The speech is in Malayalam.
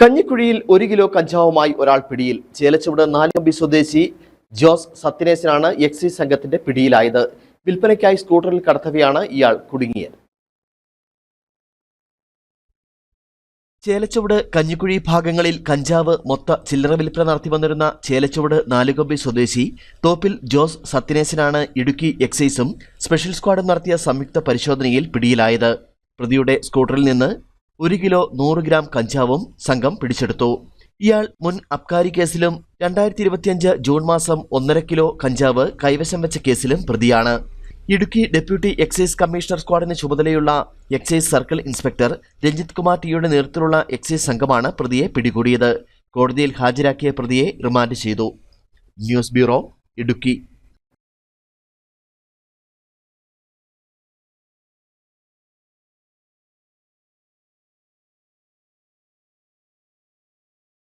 കഞ്ഞിക്കുഴിയിൽ ഒരു കിലോ കഞ്ചാവുമായി ഒരാൾ പിടിയിൽ. ചേലച്ചുവട് നാലുകമ്പി സ്വദേശി ജോസ് സത്യനേശനാണ് എക്സൈസ് സംഘത്തിന്റെ പിടിയിലായത്. വിൽപ്പനയ്ക്കായി സ്കൂട്ടറിൽ കടത്തവെയാണ് ഇയാൾ കുടുങ്ങിയത്. ചേലച്ചുവട് കഞ്ഞിക്കുഴി ഭാഗങ്ങളിൽ കഞ്ചാവ് മൊത്ത ചില്ലറ വിൽപ്പന നടത്തി വന്നിരുന്ന ചേലച്ചുവട് നാലുകമ്പി സ്വദേശി തോപ്പിൽ ജോസ് സത്യനേശനാണ് ഇടുക്കി എക്സൈസും സ്പെഷ്യൽ സ്ക്വാഡും നടത്തിയ സംയുക്ത പരിശോധനയിൽ പിടിയിലായത്. പ്രതിയുടെ സ്കൂട്ടറിൽ നിന്ന് ഒരു കിലോ നൂറ് ഗ്രാം കഞ്ചാവും സംഘം പിടിച്ചെടുത്തു. ഇയാൾ മുൻ അബ്കാരി കേസിലും രണ്ടായിരത്തി ഇരുപത്തിയഞ്ച് ജൂൺ മാസം ഒന്നര കിലോ കഞ്ചാവ് കൈവശം വെച്ച കേസിലും പ്രതിയാണ്. ഇടുക്കി ഡെപ്യൂട്ടി എക്സൈസ് കമ്മീഷണർ സ്ക്വാഡിന് ചുമതലയുള്ള excise circle inspector Ranjith Kumar ടിയുടെ നേതൃത്വത്തിലുള്ള എക്സൈസ് സംഘമാണ് പ്രതിയെ പിടികൂടിയത്. കോടതിയിൽ ഹാജരാക്കിയ പ്രതിയെ റിമാൻഡ് ചെയ്തു. News bureau Idukki.